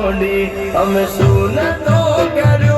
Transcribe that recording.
ગોડી અમે શું નતો કર્યું?